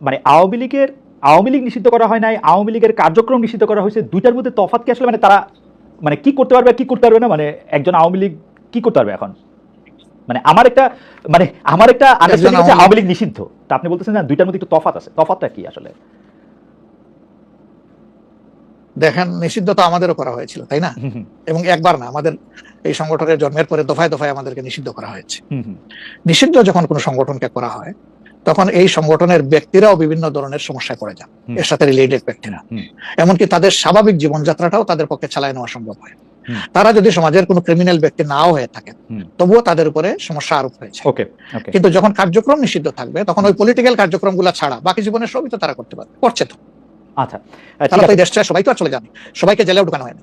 মানে আওয়ামী লীগের আওয়ামী লীগ নিষিদ্ধ করা হয় নাই আওয়ামী লীগের কার্যক্রম নিষিদ্ধ করা হয়েছে দুইটার মধ্যে তফাৎ কি আসলে? মানে তারা মানে কি করতে পারবে কি করতে পারবে না? মানে একজন আওয়ামী লীগ কি করতে পারবে এখন? মানে আমার একটা মানে আমার একটা আন্ডারস্ট্যান্ডিং আছে আওয়ামী- লীগ নিষিদ্ধ। তা আপনি বলতেছেন না দুইটার মধ্যে একটু তফাৎ আছে। তফাৎটা কি আসলে? দেখেন নিষিদ্ধ তো আমাদেরও করা হয়েছিল তাই না? এবং একবার না আমাদের এই সংগঠনের জন্মের পরে দফায় দফায় আমাদেরকে নিষিদ্ধ করা হয়েছে। নিষিদ্ধ যখন কোনো সংগঠনকে করা হয় তখন এই সংগঠনের ব্যক্তিরাও বিভিন্ন ধরনের সমস্যায় পড়ে যান। এর সাথে রিলেটেড ব্যক্তিরা। এমনকি তাদের স্বাভাবিক জীবনযাত্রাটাও তাদের পক্ষে চালায় নেওয়া সম্ভব হয়। তারা যদি সমাজের কোনো ক্রিমিনাল ব্যক্তি নাও হয়ে থাকে তবুও তাদের উপরে সমস্যা আরোপ হয়েছে। কিন্তু যখন কার্যক্রম নিষিদ্ধ থাকবে তখন ওই পলিটিক্যাল কার্যক্রমগুলো ছাড়া বাকি জীবনের সবই তো তারা করতে পারবে। করছে তো। আচ্ছা তাহলে ঠিক তো এই দেশটা সবাই তো চলে যাবে। সবাইকে জেলেও ঢুকানো হয় না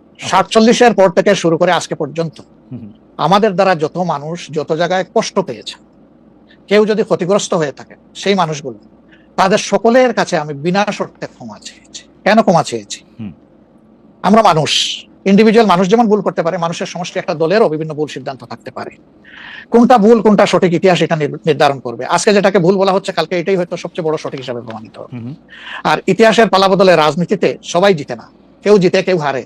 সাতচল্লিশের পর থেকে শুরু করে আজকে পর্যন্ত আমাদের দ্বারা যত মানুষ যত জায়গায় কষ্ট পেয়েছে কেউ যদি ক্ষতিগ্রস্ত হয়ে থাকে সেই মানুষগুলো তাদের সকলের কাছে আমি বিনা শর্তে ক্ষমা চেয়েছি। কেন ক্ষমা চেয়েছি? আমরা মানুষ। ইন্ডিভিজুয়াল মানুষ যেমন ভুল করতে পারে মানুষের সমষ্টি একটা দলেরও বিভিন্ন ভুল সিদ্ধান্ত থাকতে পারে। কোনটা ভুল কোনটা সঠিক ইতিহাস এটা নির্ধারণ করবে। আজকে যেটাকে ভুল বলা হচ্ছে কালকে এটাই হয়তো সবচেয়ে বড় সঠিক হিসাবে প্রমাণিত আর ইতিহাসের পালাবদলে রাজনীতিতে সবাই জিতে না। কেউ জিতে কেউ হারে।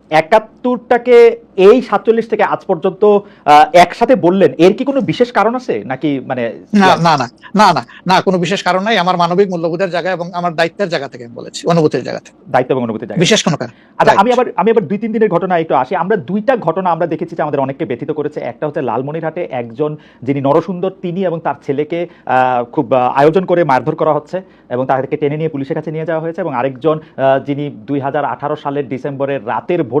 একাত্তরটাকে এই সাতচল্লিশ থেকে আজ পর্যন্ত একসাথে বললেন। এর কি কোনো বিশেষ কারণ আছে? নাকি মানে না না না না না না কোনো বিশেষ কারণ নাই। আমার মানবিক মূল্যবোধের জায়গা এবং আমার দায়িত্বের জায়গা থেকে আমি বলেছি অনুভূতির জায়গা থেকে। দায়িত্ব এবং অনুভূতি জায়গা বিশেষ কোনো কারণ। আচ্ছা আমি আবার আমি আবার দুই তিন দিনের ঘটনা একটু আসি। আমরা দুইটা ঘটনা আমরা দেখেছি যে আমাদের অনেককে ব্যথিত করেছে। একটা হচ্ছে লালমনিরহাটে একজন যিনি নরসুন্দর তিনি এবং তার ছেলেকে আহ, খুব আয়োজন করে মারধর করা হচ্ছে এবং তাদেরকে টেনে নিয়ে পুলিশের কাছে নিয়ে যাওয়া হয়েছে এবং আরেকজন যিনি দুই হাজার আঠারো সালের ডিসেম্বরের রাতের ভোট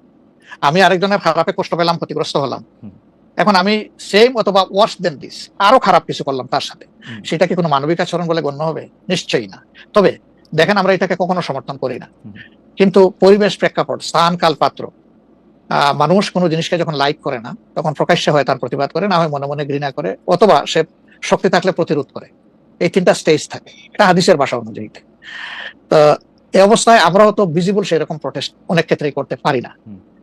আমি আরেকজনের খারাপে কষ্ট পেলাম ক্ষতিগ্রস্ত হলাম। এখন আমি সেম অথবা ওয়ার্স দেন দিস আরও খারাপ কিছু করলাম তার সাথে। সেটা কি কোনো মানবিক আচরণ বলে গণ্য হবে? নিশ্চয়ই না। তবে দেখেন আমরা এটাকে কখনো সমর্থন করি না। কিন্তু পরিবেশ প্রেক্ষাপট স্থান কাল পাত্র মানুষ কোনো জিনিসকে যখন লাইক করে না তখন প্রকাশ্যে হয় তার প্রতিবাদ করে না হয় মনে মনে ঘৃণা করে অথবা সে শক্তি থাকলে প্রতিরোধ করে। এই তিনটা স্টেজ থাকে। এটা হাদিসের ভাষা অনুযায়ী। তো এই অবস্থায় আমরাও তো ভিজিবল সেরকম প্রটেস্ট অনেক ক্ষেত্রেই করতে পারি না।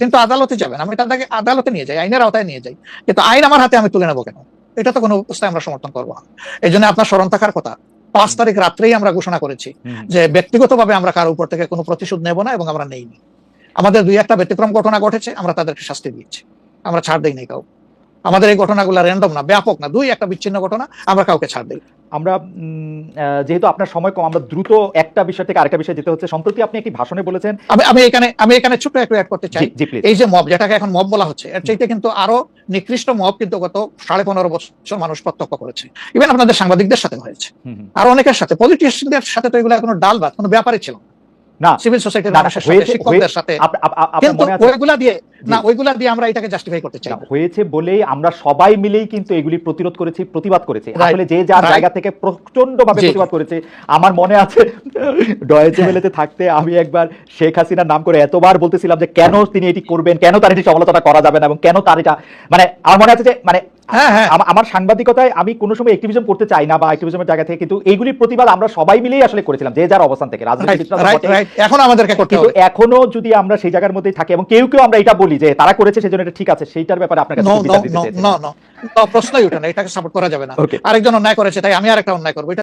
কিন্তু আদালতে যাবেন। আমি তাদেরকে আদালতে নিয়ে যাই আইনের আওতায় নিয়ে যাই। কিন্তু আইন আমার হাতে আমি তুলে নেব কেন? এটা তো কোনো অবস্থায় আমরা সমর্থন করব না। এই জন্য আপনার স্মরণ থাকার কথা পাঁচ তারিখ রাত্রেই আমরা ঘোষণা করেছি যে ব্যক্তিগতভাবে আমরা কারও উপর থেকে কোনো প্রতিশোধ নেব না এবং আমরা নেইনি। আমাদের দুই একটা ব্যতিক্রম ঘটনা ঘটেছে আমরা তাদেরকে শাস্তি দিয়েছি। আমরা ছাড় দেই নাই কাউ আমাদের এই ঘটনাগুলো র্যান্ডম না ব্যাপক না দুই একটা বিচ্ছিন্ন ঘটনা আমরা কাউকে ছাড় দিই। আমরা যেহেতু আপনার সময় কম আমরা দ্রুত একটা বিষয় থেকে আরেকটা বিষয় যেতে হচ্ছে। সম্প্রতি আপনি একটি ভাষণে বলেছেন আমি আমি এখানে আমি এখানে ছোট্ট একটু অ্যাড করতে চাই। এই যে মব যেটাকে এখন মব বলা হচ্ছে এর চাইতে কিন্তু আরও নিকৃষ্ট মব কিন্তু গত সাড়ে পনেরো বছর মানুষ প্রত্যক্ষ করেছে। ইভেন আপনাদের সাংবাদিকদের সাথে হয়েছে। আর অনেকের সাথে পলিটিশিয়ানদের সাথে তো এগুলো কোনো ডাল ভাত কোনো ব্যাপারই ছিল না। সিভিল সোসাইটির মানুষের সাথে শিক্ষকদের সাথে। কিন্তু ওইগুলা দিয়ে না ওইগুলা দিয়ে আমরা এটাকে জাস্টিফাই করতে চাই। হয়েছে বলেই আমরা সবাই মিলেই কিন্তু এগুলি প্রতিরোধ করেছি প্রতিবাদ করেছি। আসলে যে যার জায়গা থেকে প্রতিবাদ করেছে আমার মনে আছে ডয়েচে মেলেতে থাকতে আমি একবার শেখ হাসিনার নাম করে এতবার বলতেছিলাম যে কেন তিনি এটি করবেন কেন তার এটি সমালোচনা করা যাবে না এবং কেন তার এটা মানে আমার মনে আছে যে মানে হ্যাঁ হ্যাঁ। আমার সাংবাদিকতায় আমি কোনো সময় অ্যাক্টিভিজম করতে চাই না বা অ্যাক্টিভিজমের জায়গা থেকে কিন্তু এইগুলির প্রতিবাদ আমরা সবাই মিলেই আসলে করেছিলাম যে যার অবস্থান থেকে রাইট এখন আমাদেরকে করতে হবে এখনও যদি আমরা সেই জায়গার মধ্যেই থাকি এবং কেউ কেউ আমরা এটা বলি যে তারা করেছে সেজন্য এটা ঠিক আছে সেইটার ব্যাপারে আপনার কাছে নো একটু দিতে নো চাইছি। নো নো প্রশ্নই ওঠে না এটাকে সাপোর্ট করা যাবে না. আরেকজন অন্যায় করেছে তাই আমি আরেকটা অন্যায় করব এটা